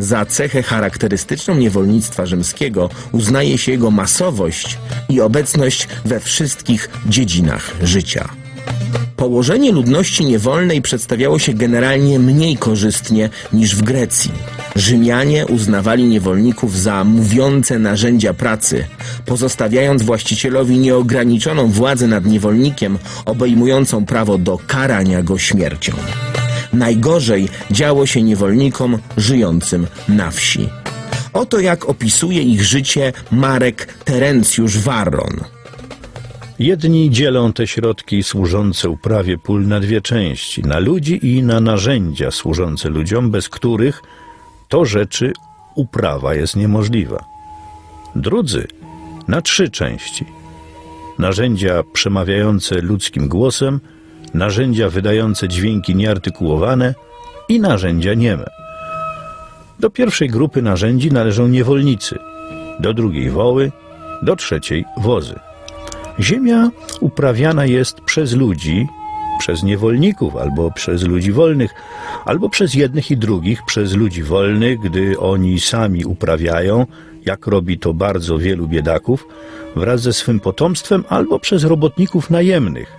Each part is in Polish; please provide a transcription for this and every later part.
Za cechę charakterystyczną niewolnictwa rzymskiego uznaje się jego masowość i obecność we wszystkich dziedzinach życia. Położenie ludności niewolnej przedstawiało się generalnie mniej korzystnie niż w Grecji. Rzymianie uznawali niewolników za mówiące narzędzia pracy, pozostawiając właścicielowi nieograniczoną władzę nad niewolnikiem, obejmującą prawo do karania go śmiercią. Najgorzej działo się niewolnikom żyjącym na wsi. Oto jak opisuje ich życie Marek Terencjusz Varron. Jedni dzielą te środki służące uprawie pól na dwie części, na ludzi i na narzędzia służące ludziom, bez których to rzeczy uprawa jest niemożliwa. Drudzy na trzy części. Narzędzia przemawiające ludzkim głosem, narzędzia wydające dźwięki nieartykułowane i narzędzia nieme. Do pierwszej grupy narzędzi należą niewolnicy, do drugiej woły, do trzeciej wozy. Ziemia uprawiana jest przez ludzi, przez niewolników, albo przez ludzi wolnych, albo przez jednych i drugich, przez ludzi wolnych, gdy oni sami uprawiają, jak robi to bardzo wielu biedaków, wraz ze swym potomstwem, albo przez robotników najemnych,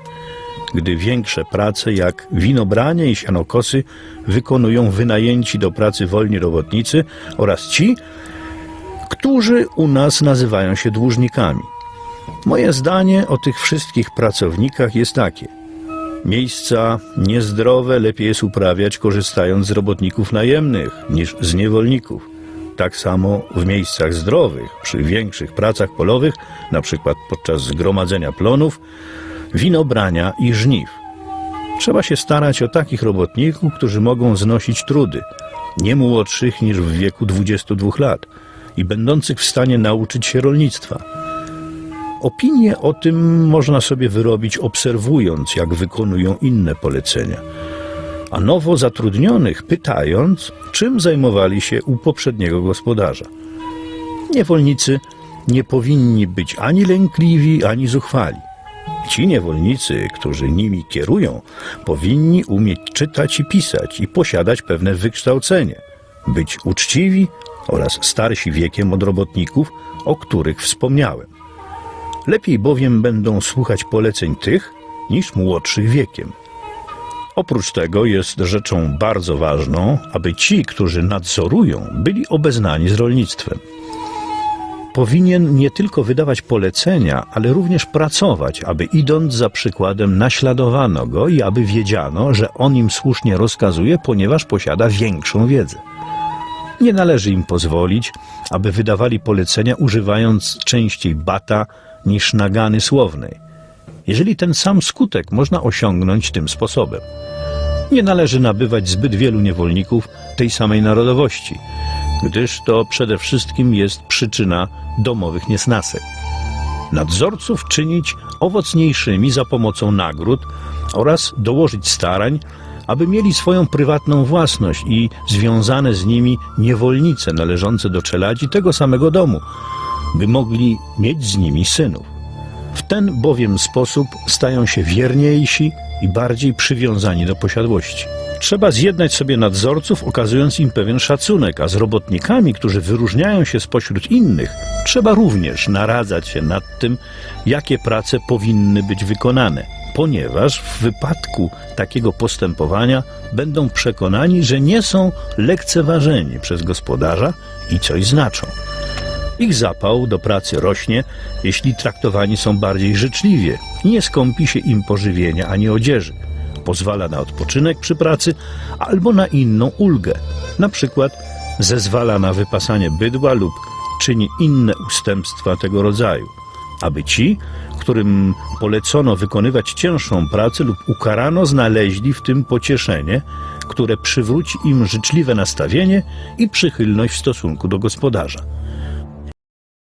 gdy większe prace jak winobranie i sianokosy wykonują wynajęci do pracy wolni robotnicy oraz ci, którzy u nas nazywają się dłużnikami. Moje zdanie o tych wszystkich pracownikach jest takie. Miejsca niezdrowe lepiej jest uprawiać korzystając z robotników najemnych niż z niewolników. Tak samo w miejscach zdrowych, przy większych pracach polowych, na przykład podczas zgromadzenia plonów, winobrania i żniw. Trzeba się starać o takich robotników, którzy mogą znosić trudy, nie młodszych niż w wieku 22 lat i będących w stanie nauczyć się rolnictwa. Opinię o tym można sobie wyrobić obserwując, jak wykonują inne polecenia, a nowo zatrudnionych pytając, czym zajmowali się u poprzedniego gospodarza. Niewolnicy nie powinni być ani lękliwi, ani zuchwali. Ci niewolnicy, którzy nimi kierują, powinni umieć czytać i pisać i posiadać pewne wykształcenie, być uczciwi oraz starsi wiekiem od robotników, o których wspomniałem. Lepiej bowiem będą słuchać poleceń tych niż młodszych wiekiem. Oprócz tego jest rzeczą bardzo ważną, aby ci, którzy nadzorują, byli obeznani z rolnictwem. Powinien nie tylko wydawać polecenia, ale również pracować, aby idąc za przykładem naśladowano go i aby wiedziano, że on im słusznie rozkazuje, ponieważ posiada większą wiedzę. Nie należy im pozwolić, aby wydawali polecenia używając częściej bata niż nagany słownej, jeżeli ten sam skutek można osiągnąć tym sposobem. Nie należy nabywać zbyt wielu niewolników tej samej narodowości, gdyż to przede wszystkim jest przyczyna domowych niesnasek. Nadzorców czynić owocniejszymi za pomocą nagród oraz dołożyć starań, aby mieli swoją prywatną własność i związane z nimi niewolnice należące do czeladzi tego samego domu, by mogli mieć z nimi synów. W ten bowiem sposób stają się wierniejsi i bardziej przywiązani do posiadłości. Trzeba zjednać sobie nadzorców, okazując im pewien szacunek, a z robotnikami, którzy wyróżniają się spośród innych, trzeba również naradzać się nad tym, jakie prace powinny być wykonane, ponieważ w wypadku takiego postępowania będą przekonani, że nie są lekceważeni przez gospodarza i coś znaczą. Ich zapał do pracy rośnie, jeśli traktowani są bardziej życzliwie. Nie skąpi się im pożywienia ani odzieży. Pozwala na odpoczynek przy pracy albo na inną ulgę. Na przykład zezwala na wypasanie bydła lub czyni inne ustępstwa tego rodzaju. Aby ci, którym polecono wykonywać cięższą pracę lub ukarano, znaleźli w tym pocieszenie, które przywróci im życzliwe nastawienie i przychylność w stosunku do gospodarza.